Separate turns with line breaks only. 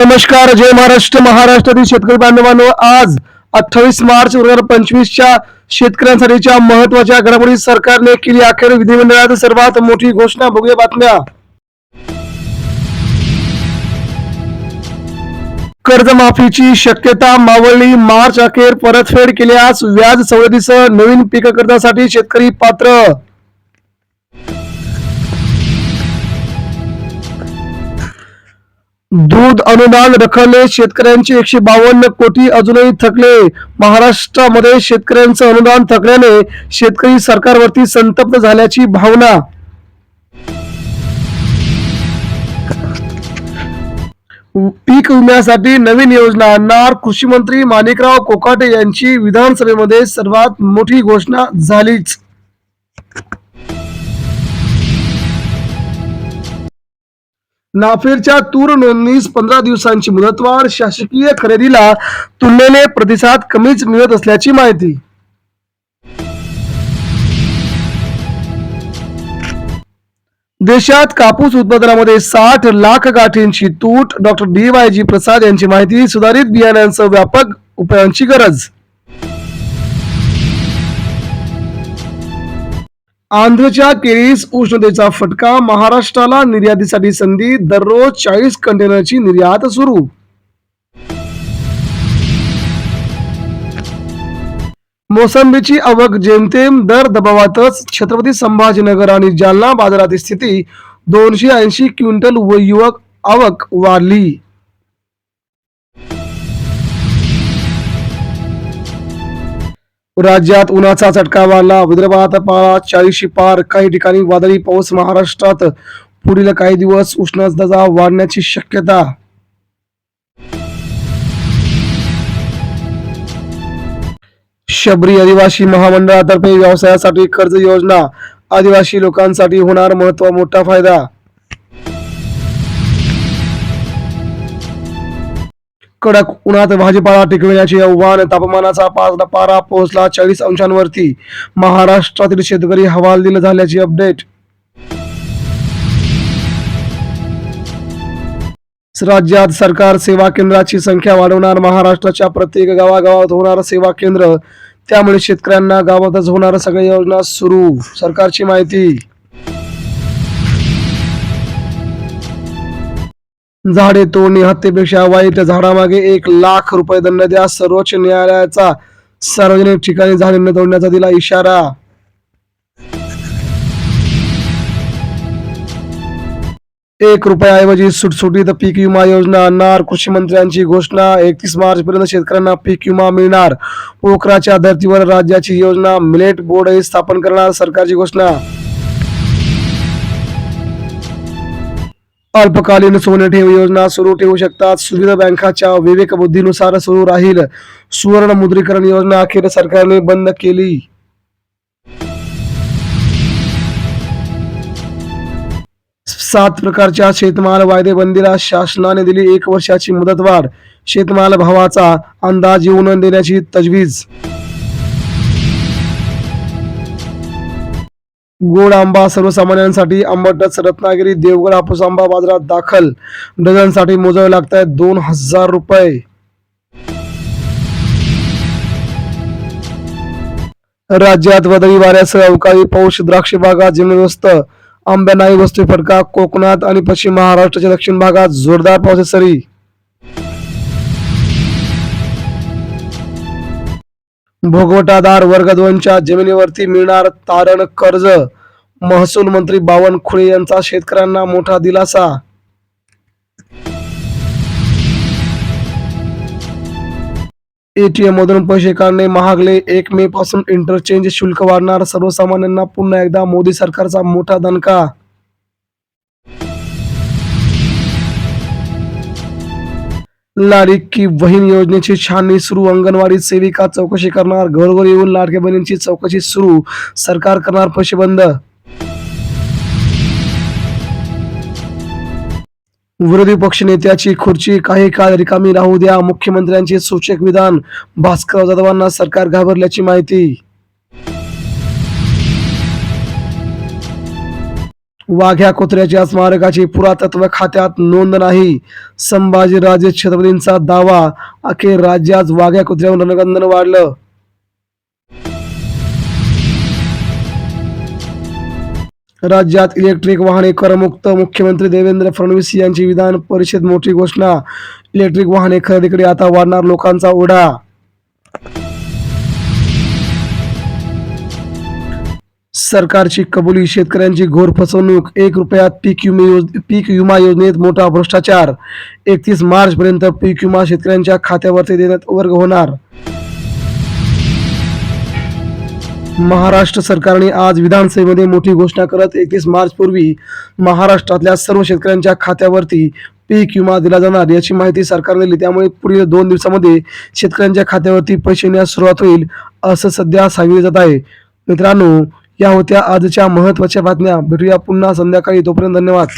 नमस्कार जय महाराष्ट्र महाराष्ट्रातील शेतकरी बांधवांनो आज अठ्ठावीस मार्च दोन हजार पंचवीसच्या शेतकऱ्यांसाठीच्या महत्त्वाच्या घडामोडी सरकारने केली अखेर विधिमंडळात सर्वात मोठी घोषणा. बघूया बातम्या. कर्जमाफीची शक्यता मावळली. मार्च अखेर परतफेड केल्यास व्याज सवलतीसह नवीन पीक कर्जासाठी शेतकरी पात्र दूध अनुदान रखडले. शेतकऱ्यांचे एकशे बावन्न कोटी अजूनही थकले. महाराष्ट्रामध्ये शेतकऱ्यांचं अनुदान थकल्याने शेतकरी सरकारवरती संतप्त झाल्याची भावना. पीक विम्यासाठी नवीन योजना आणणार कृषी मंत्री माणिकराव कोकाटे यांची विधानसभेमध्ये सर्वात मोठी घोषणा झालीच. नाफेडच्या तूर नोंदणीस पंधरा दिवसांची मुदतवाढ शासकीय खरेदीला तुलनेने प्रतिसाद कमीच मिळत असल्याची माहिती. देशात कापूस उत्पादनामध्ये साठ लाख गाठींची तूट doctor D Y G Prasad यांची माहिती सुधारित बियाण्यांसह व्यापक उपायांची गरज. आंध्रच्या केळीस उष्णतेचा फटका महाराष्ट्राला निर्यातीसाठी संधी दररोज चाळीस कंटेनरची निर्यात सुरू. मोसंबीची आवक जेमतेम दर दबावातच छत्रपती संभाजीनगर आणि जालना बाजारातील स्थिती दोनशे ऐंशी क्विंटल व युवक आवक वाढली. राज्यात उन्हाचा चटका वाढला. विदर्भात पारा चाळीशी पार. काही ठिकाणी वादळी पाऊस महाराष्ट्रात. पुढील काही दिवस उष्णता वाढण्याची शक्यता. शबरी आदिवासी महामंडळातर्फे व्यवसायासाठी कर्ज योजना. आदिवासी लोकांसाठी होणार महत्त्व मोठा फायदा. कडक उन्हात भाजीपाला टिकविण्याचे आव्हान तापमानाचा पाच पारा पोहोचला चाळीस अंशांवरती. महाराष्ट्रातील शेतकरी हवालदिल झाल्याची अपडेट राज्यात सरकार सेवा केंद्राची संख्या वाढवणार महाराष्ट्राच्या प्रत्येक गावागावात होणार सेवा केंद्र. त्यामुळे शेतकऱ्यांना गावातच होणार सगळ्या योजना सुरू. सरकारची माहिती. झाडे तोडणे हत्येपेक्षा वाईट. झाडामागे एक लाख रुपये दंड द्या सर्वोच्च न्यायालयाचा सार्वजनिक ठिकाणी झाडे न तोडण्याचा दिला इशारा. एक रुपयाऐवजी सुटसुटीत पीक विमा योजना आणणार कृषी मंत्र्यांची घोषणा एकतीस मार्च पर्यंत शेतकऱ्यांना पीक विमा मिळणार. पोखराच्या धर्तीवर राज्याची योजना मिलेट बोर्डही स्थापन करणार सरकारची घोषणा. अल्पकालीन सोने ठेव योजना सुरू ठेवू शकतात. सुविधा बँकाच्या विवेक बुद्धीनुसार सुरू राहील. सुवर्ण मुद्रीकरण योजना अखेर सरकारने बंद केली. सात प्रकारच्या शेतमाल वायदेबंदीला शासनाने दिली एक वर्षाची मुदतवाढ. शेतमाल भावाचा अंदाज येऊन देण्याची तजवीज गोड आंबा सर्वसामान्यांसाठी आंबटच रत्नागिरी देवगड हापूस आंबा बाजारात दाखल. डझनसाठी मोजावे लागत आहेत दोन हजार रुपये. राज्यात वादळी वाऱ्यासह अवकाळी पाऊस द्राक्ष बागात जमीनग्रस्त आंब्या नाही वस्तू फटका कोकणात आणि पश्चिम महाराष्ट्राच्या दक्षिण भागात जोरदार पावसाची भोगवटादार वर्ग दोनच्या जमिनीवरती मिळणार तारण कर्ज महसूल मंत्री बावनकुळे यांचा शेतकऱ्यांना मोठा दिलासा. एटीएम मधून पैसे काढणे महागले एक मे पासून इंटरचेंज शुल्क वाढणार सर्वसामान्यांना पुन्हा एकदा मोदी सरकारचा मोठा दणका. लाडकी की बहीण योजनेची छाननी सुरू. अंगणवाडी सेविका चौकशी करणार. घरघर येऊन लाडक्या बहिणींची चौकशी सुरू. सरकार करणार पैसे बंद. विरोधी पक्ष नेत्याची खुर्ची काही काळ रिकामी राहू द्या. मुख्यमंत्र्यांचे सूचक विधान. भास्कर जाधवांना सरकार घाबरल्याची माहिती. वाघ्या कुत्र्याच्या स्मारकाची पुरातत्व खात्यात नोंद नाही. संभाजीराजे छत्रपतींचा दावा अखेर राज्यात वाघ्या कुत्र्यावर रणगंधन वाढलं. राज्यात इलेक्ट्रिक वाहने करमुक्त मुख्यमंत्री देवेंद्र फडणवीस यांची विधान परिषद मोठी घोषणा. इलेक्ट्रिक वाहने खरेदीकडे आता वाढणार लोकांचा ओढा. सरकारची कबुली शेतकऱ्यांची घोर फसवणूक एक रुपयात पीक विमा योज पीक विमा योजनेत मोठा भ्रष्टाचार. एकतीस मार्चपर्यंत पीक विमा शेतकऱ्यांच्या खात्यावरती देण्यात वर्ग होणार. महाराष्ट्र सरकारने आज विधानसभेमध्ये मोठी घोषणा करत एकतीस मार्चपूर्वी महाराष्ट्रातल्या सर्व शेतकऱ्यांच्या खात्यावरती पीक विमा दिला जाणार याची माहिती सरकारने दिली. त्यामुळे पुढील दोन दिवसामध्ये शेतकऱ्यांच्या खात्यावरती पैसे येण्यास सुरुवात होईल असं सध्या सांगितले जात आहे. मित्रांनो या होत्या आजच्या महत्त्वाच्या बातम्या. भेटूया पुन्हा संध्याकाळी. तोपर्यंत धन्यवाद.